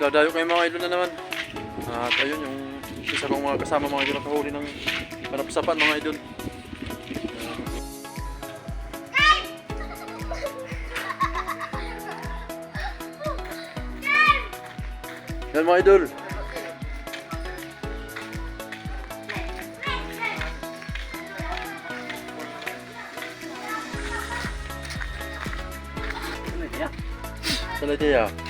Dadayo kayo mga idol na naman. At ayun, yung isa kong mga kasama mga idol nakahuli ng panapsapan mga idol. Yan mga idol. Salad ya.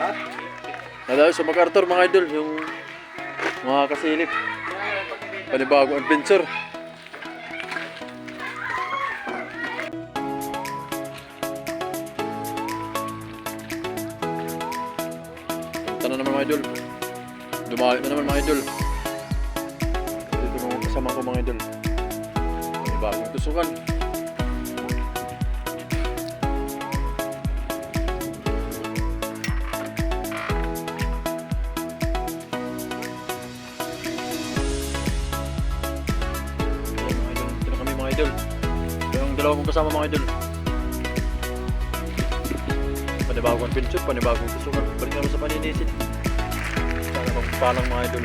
Dadayo sa MacArthur mga idol, yung mga kasilip. Panibago adventure. Punta na naman mga idol. Dumayo na naman mga idol. Dito mga kasama ko mga idol. Panibagong tusukan. Idol. Yung dalawa kong kasama mga idol. Panibagong adventure, panibagong tusukan. Balik naman sa paninisid. Sana magpalang mga idol.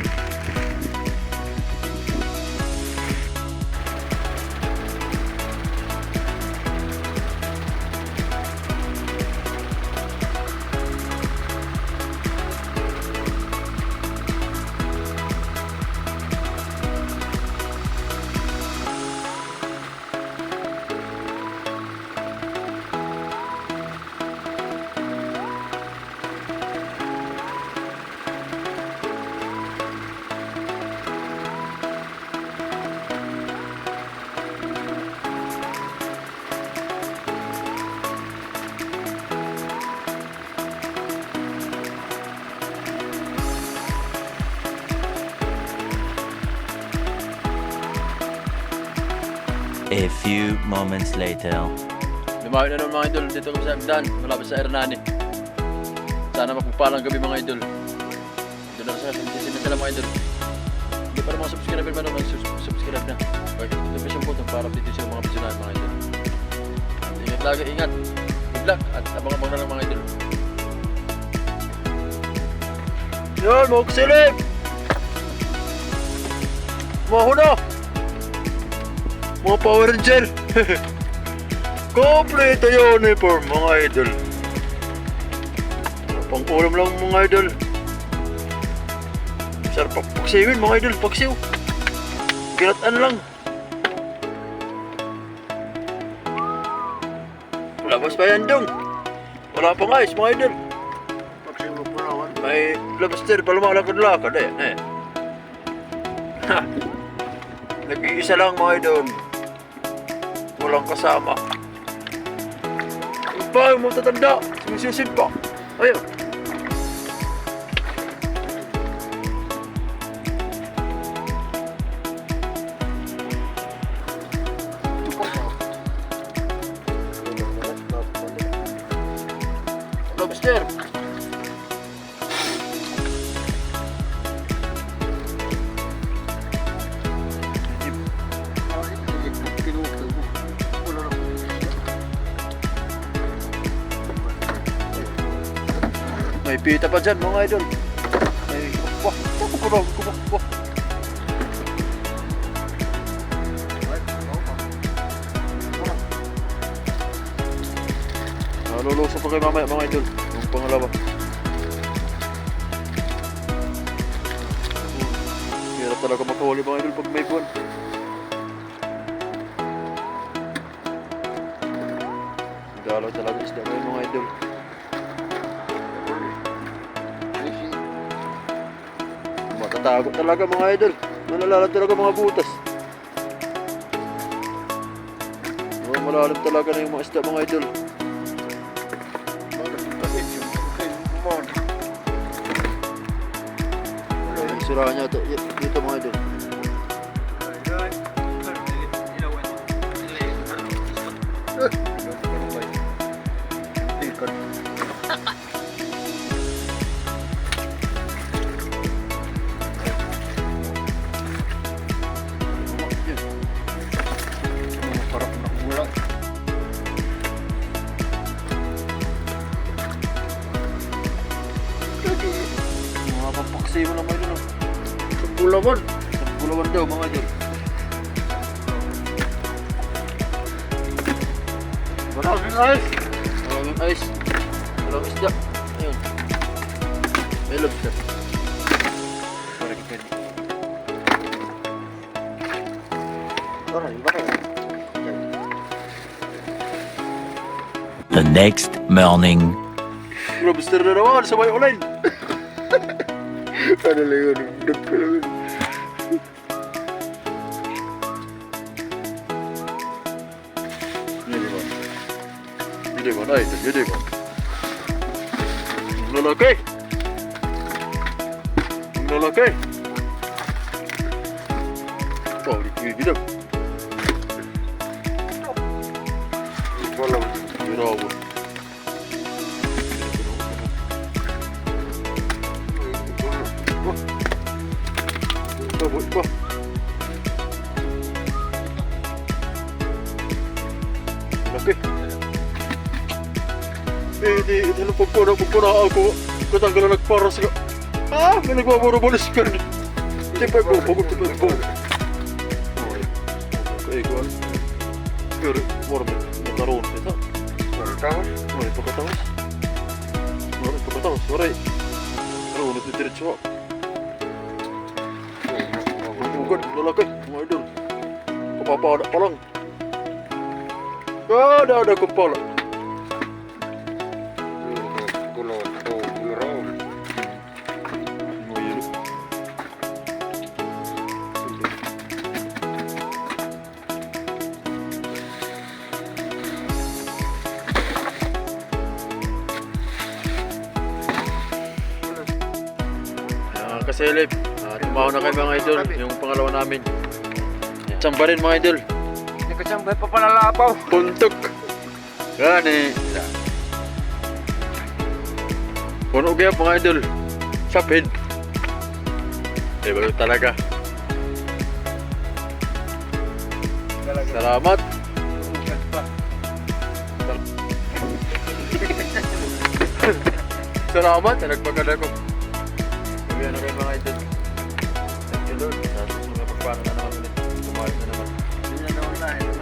A few moments later. Lumayo na naman mga idol. Dito kami sa Amdan, malapit sa Hernani. Sana magpagpalang gabi mga idol. Doon na sa sisisin na mga idol. Hindi pa mga subscriber man mag-subscribe na. Bakit notification po itong para dito sa mga video namin mga idol. Ingat lagi, ingat. Good luck at abang-abang na lang mga idol. Yan, mga kusilip! Mahuna! Mga power gel! Kompleto yung uniform mga idol. Pang ulam lang mga idol. Sarap pa paksiwin mga idol, paksiw. Ginatan lang. Labas pa yan dong. Wala pang ayos mga idol. Pagsimo po naman. May lobster pa lumalakad-lakad eh. eh. Ha! Nag-iisa lang mga idol. Walang kasama. Yung mga tatanda. Sumisisid pa. Ayun. Pita pa dyan mga idol. May wah, pa rin, wah. Naluluso pa kayo mamaya mga idol. Yung pangalawa. Hirap talaga makahuli mga idol pag may buwan. Galaw talaga isda kayo mga idol. Nakakatakot talaga mga idol. Manalalag talaga mga butas. Malalag talaga na yung mga isda mga idol. Yung sira niya dito mga idol. Good. Bulawan daw mga idol. Maraming ice. Maraming ice. Walang isda. Ayun. May lobster. Parang pwede. Tara, iba kayo. The next morning. Lobster na naman sa may ulan. Ano lang yun? Nagkalawin. Hindi ではないというで7回7回倒立指だ Okay. Laki. Eh, di, ito na pagpuna, pagpuna ako. Katanggal na nagpara sa... Ah, may nagbabarubalis ka rin. Hindi pa ko, pagod pa ko. Okay, ko. Pero, warm, nagkaroon. Ito. Walang tawas. Ay, pagkatapos. Ay, pagkatapos. Aray. Ano, nagdidiretso ako. Bugad, lalaki, mga idol. Kapapada pa lang. Kada ada kong Kasilip. Ah, tumaw na kayo mga idol. Yung pangalawa namin. Tsamba rin mga idol. Hindi ka siyang pa palalapaw. Puntok. Gani. Puno kaya mga idol. Sapid. Eh, bago talaga. Salamat. Salamat na nagpagada ko. Sabihan na kayo mga idol. Thank you Lord. Susunod na pagpano na naman ulit. Tumalit na naman. Hindi na naman na. Nagalag.